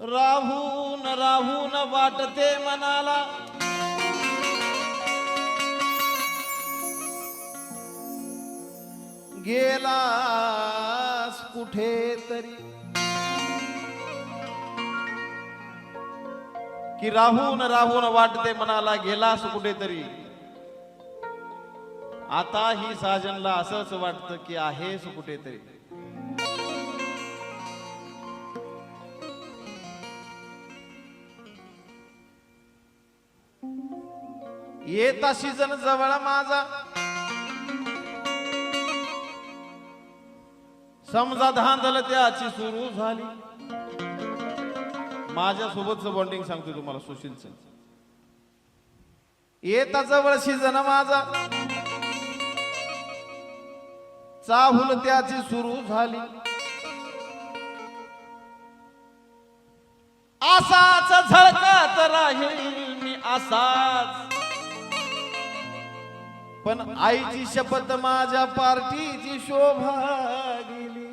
राहून राहून वाटते मनाला. गेलास कुठे तरी कि राहून राहून वाटते मनाला गेलास कुठेतरी. आता ही साजनला असंच वाटतं की आहेस कुठेतरी. येता सीजन जवळ माझा. समजा धांदल त्याची सुरू झाली. माझ्या सोबतच बॉन्डिंग सांगतो तुम्हाला सुशीलच. येता जवळ सीजन माझा. चाहूल त्याची सुरू झाली. असाच झळकत राहील मी असाच. पण आईची शपथ माझ्या पार्टीची शोभा गेली.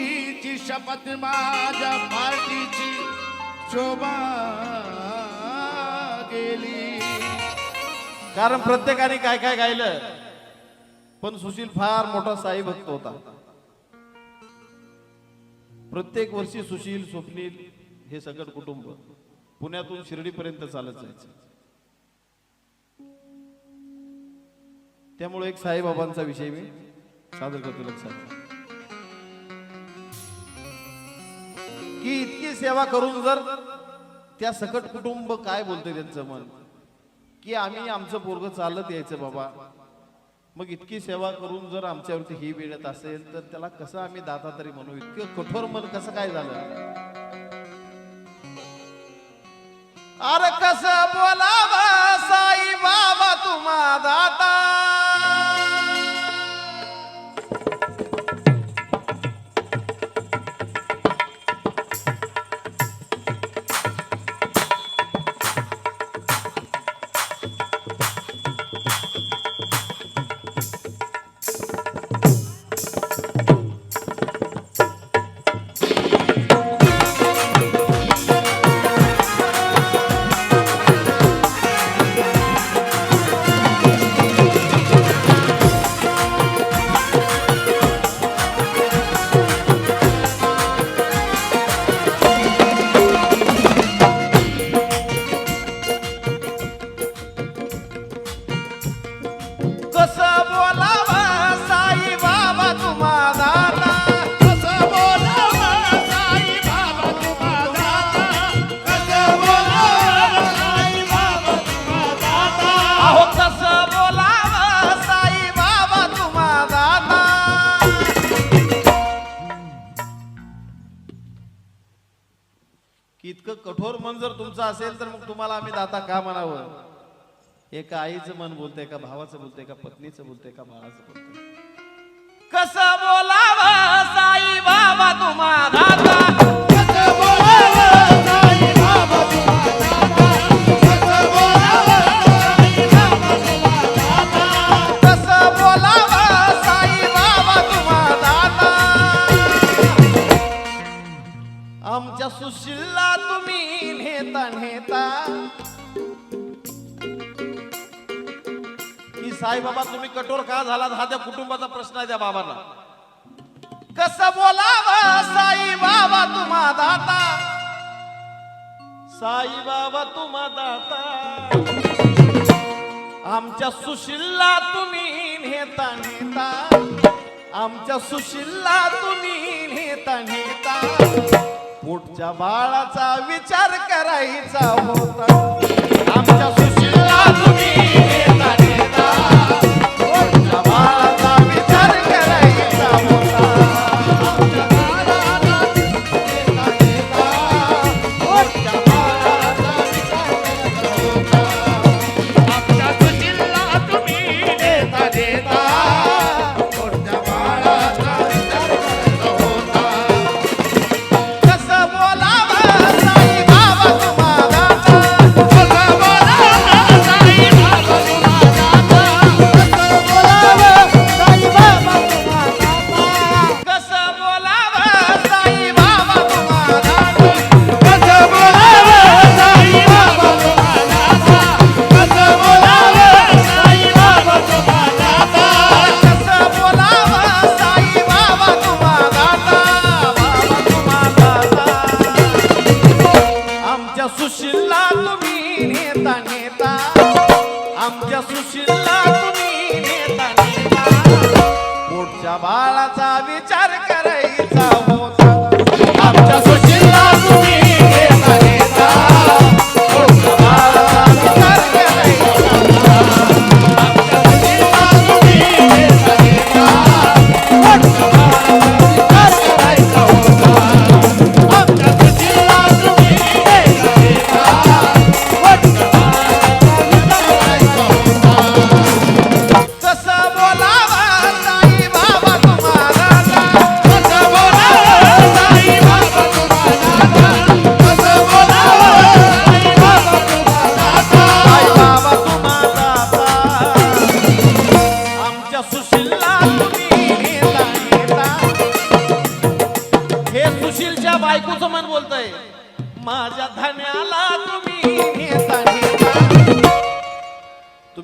मनाईची शपथ माझ्या पार्टीची शोभा गेली. कारण प्रत्येकाने काय काय गायलं? पण सुशील फार मोठा साई भक्त होता. प्रत्येक वर्षी सुशील स्वप्नील हे सगळं कुटुंब पुण्यातून शिर्डीपर्यंत चालत जायचं. त्यामुळे एक साईबाबांचा विषय मी सादर करतो लक्षात की इतकी सेवा करून जर त्या सकट कुटुंब काय बोलते त्यांचं मन? की आम्ही आमचं पोरग चालत यायचं बाबा. मग इतकी सेवा करून जर आमच्यावरती ही वेळ असेल तर त्याला कसं आम्ही दाता तरी म्हणू? इतकं कठोर मन कसं काय झालं? अरे कस बोलावा साई बाबा तुम्हा दाता इतकं कठोर मन जर तुमचं असेल तर मग तुम्हाला आम्ही दाता का म्हणावं? एका आईचं मन बोलतंय का भावाचं बोलतंय का पत्नीचं बोलतंय का बाळाचं बोलतंय? कस बोलावं साई बाबा तुम्हा दाता? कसं साईबाबा तुम्ही कठोर का झालात? हा त्या कुटुंबाचा प्रश्न आहे त्या बाबांना. कस बोलावा साई बाबा तुम्हा दाता? साई बाबा तुम्हा दाता. आमच्या सुशिल्ला तुम्ही नेता नेता. आमच्या सुशिल्ला तुम्ही नेता नेता. पुढच्या बाळाचा विचार करायचा होता. आमच्या सुशिल्ला तुम्ही सुशीलला तुम्ही नेता नेता. आमच्या सुशीलला तुम्ही नेता नेता. पुढच्या बाळाचा विचार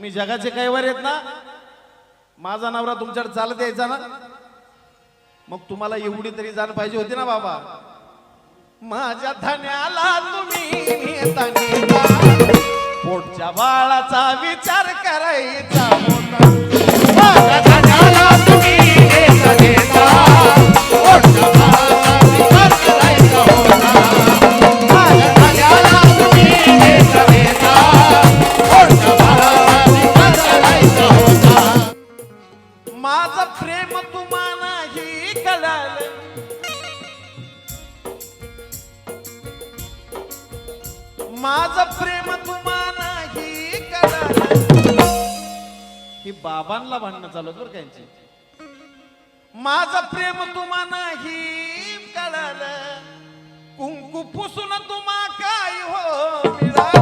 तुम्ही जगाचे कैवर आहेत ना माझा नवरा तुमच्याकडे चालत यायचा ना मग तुम्हाला एवढी तरी जाण पाहिजे होती ना बाबा. माझ्या धन्याला तुम्ही पोटच्या बाळाचा विचार करायचा प्रेम प्रेम तुम्हालाही कळालं. माझ प्रेम तुम्हालाही कळालं. ही बाबांना भांडणं चालू आहेत बरं का यांची. माझं प्रेम तुम्हालाही कळालं. कुंकू पुसून तुम्हा काय हो मिळालं.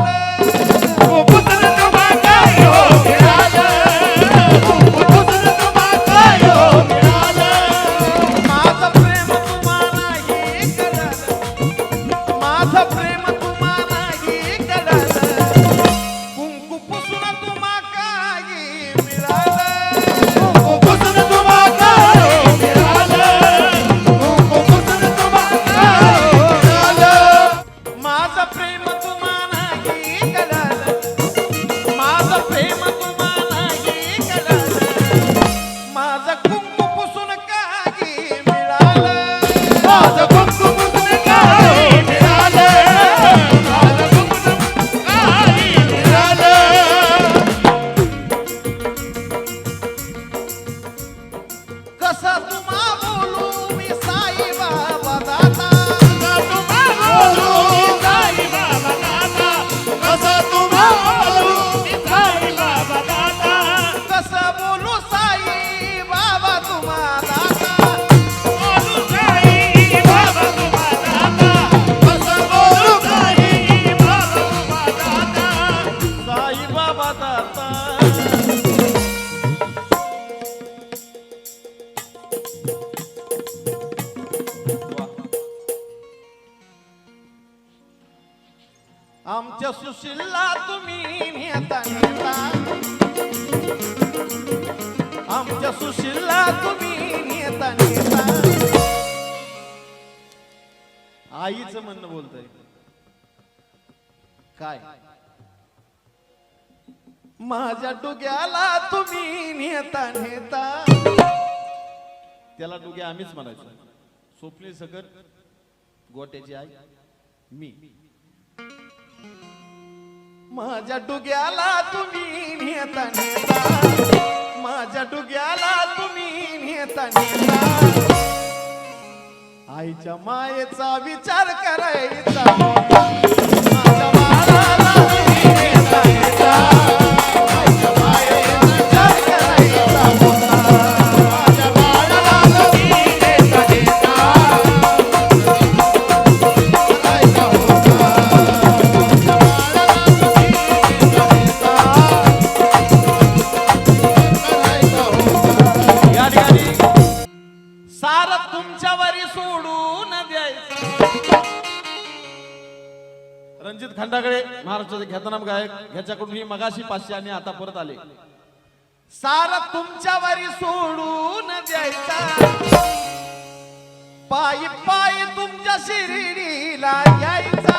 म्हणणं बोलतय. काय? माझ्या डोक्याला तुम्ही नेता नेता. त्याला डोक्या आम्हीच म्हणायचो. स्वप्नील सगर गोट्याची आई मी. माझ्या डोक्याला तुम्ही नेता नेता. माझ्या डोक्याला तुम्ही नेता नेता. आईच्या मायेचा विचार करायचा. ह्याच्याकडून ही मगाशी पाचशे आणि आता परत आले. सार तुमच्यावरी सोडून द्यायचा. पायी पायी तुमच्या शिर्डीला यायचा.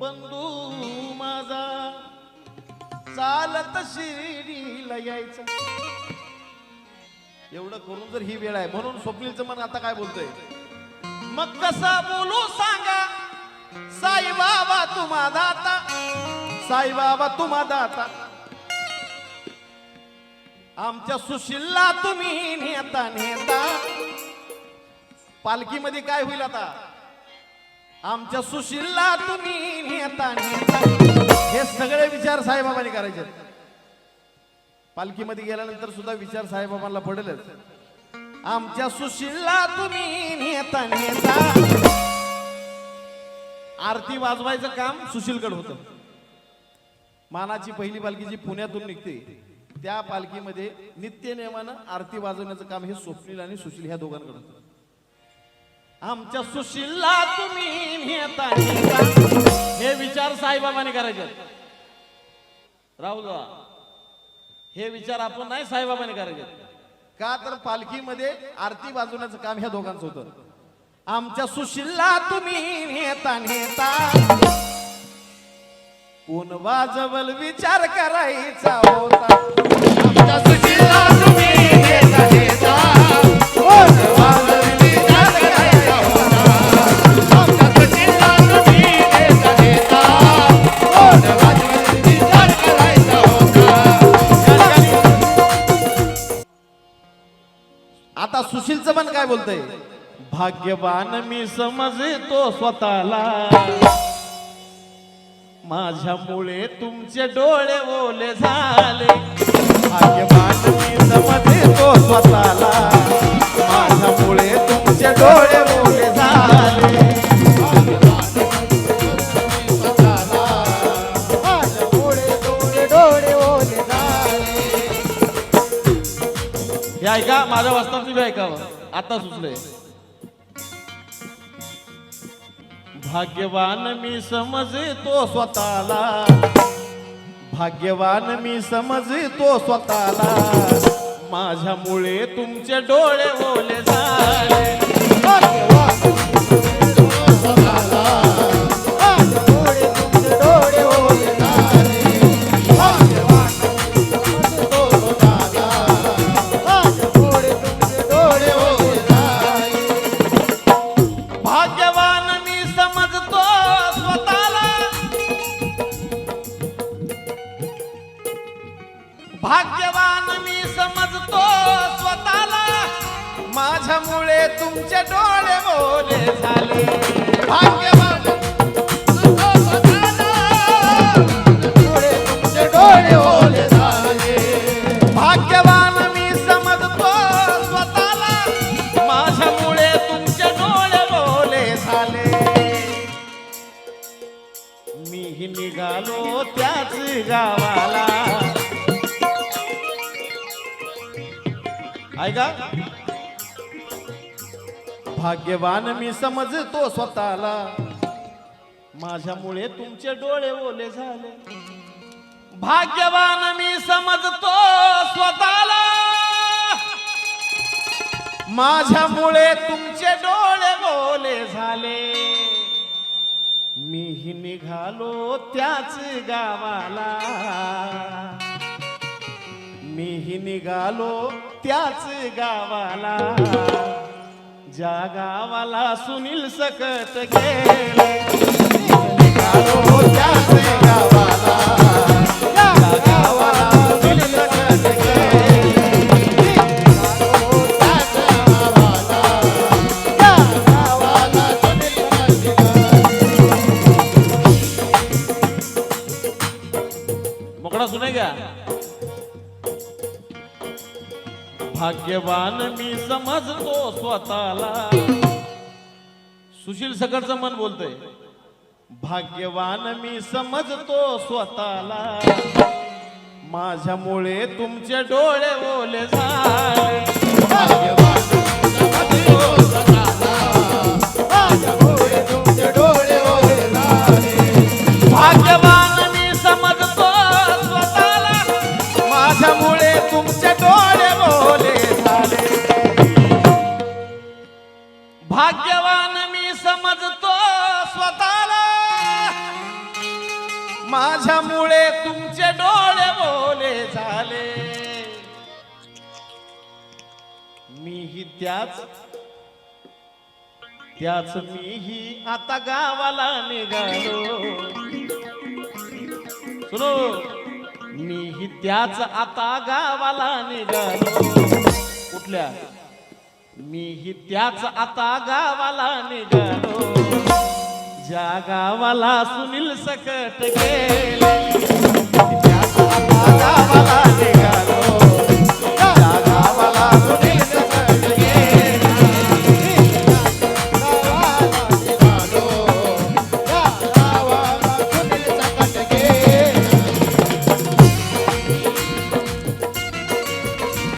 बंधू माझा. चालत शिर्डीला यायचा. एवढं करून जर ही वेळ आहे म्हणून स्वप्नीलचं मन आता काय बोलतोय? मग कसा बोलू सांगा? साई बाबा तुम्हा दाता. साई बाबा तुम्हा दाता. आमच्या सुशीलला तुम्ही नेता नेता. पालखीमध्ये काय होईल आता? आमच्या सुशीलला तुम्ही नेता नेता. हे सगळे विचार साईबाबांनी करायचे. पालखीमध्ये गेल्यानंतर सुद्धा विचार साईबाबांना पडेलच. आमच्या सुशीलला तुम्ही नेता नेता. आरती वाजवायचं काम सुशीलकडे होतं. मानाची पहिली पालखी जी पुण्यातून निघते त्या पालखीमध्ये नित्यनियमानं आरती वाजवण्याचं काम हे स्वप्नील आणि सुशील ह्या दोघांकडे होतं. आमच्या सुशीलला तुम्ही नेता नेता हे विचार साईबाबाने करायचे. राहुल हे विचार आपण नाही साईबाबाने करायचे. का तर पालखीमध्ये आरती वाजवण्याचं काम ह्या दोघांचं होतं. आमच्या सुशीलला तुम्ही नेता नेता कोण वाजवल विचार करायचा होता. आमच्या सुशीला आता सुशीलचं पण काय बोलतय? भाग्यवान मी समजतो स्वतःला. माझ्यामुळे तुमचे डोळे ओले झाले. भाग्यवान मी समजतो स्वतःला. माझ्यामुळे तुमचे डोळे ऐका माझ्या वाचनातली बी ऐकावं आता सुचलंय. भाग्यवान मी समजतो स्वतःला. भाग्यवान मी समजतो स्वतःला. माझ्यामुळे तुमचे डोळे ओले झाले. भाग्यवान. निघालो त्याच गावाला. ऐका भाग्यवान मी समजतो स्वतःला. माझ्यामुळे तुमचे डोळे ओले झाले. भाग्यवान मी समजतो स्वतःला. माझ्यामुळे तुमचे डोळे ओले झाले. मीही निघालो त्याच गावाला. मीही निघालो त्याच गावाला. ज्या गावाला सुनील सकट गेले निघालो त्याच गावाला. गावाला सुनील सकट गेले मोकळा सुने घ्या भाग्यवान मी समजतो स्वतःला. सुशील सकटचं मन बोलतय. भाग्यवान मी समजतो स्वतःला. माझ्यामुळे तुमचे डोळे ओले झाले. भाग्यवान त्याच मीही आता गावाला निघालो. सुनो मीही त्याच आता गावाला निघालो. कुठल्या? मीही त्याच आता गावाला निघालो. ज्या गावाला सुनील सकट गेले त्याच आता गावाला निघालो.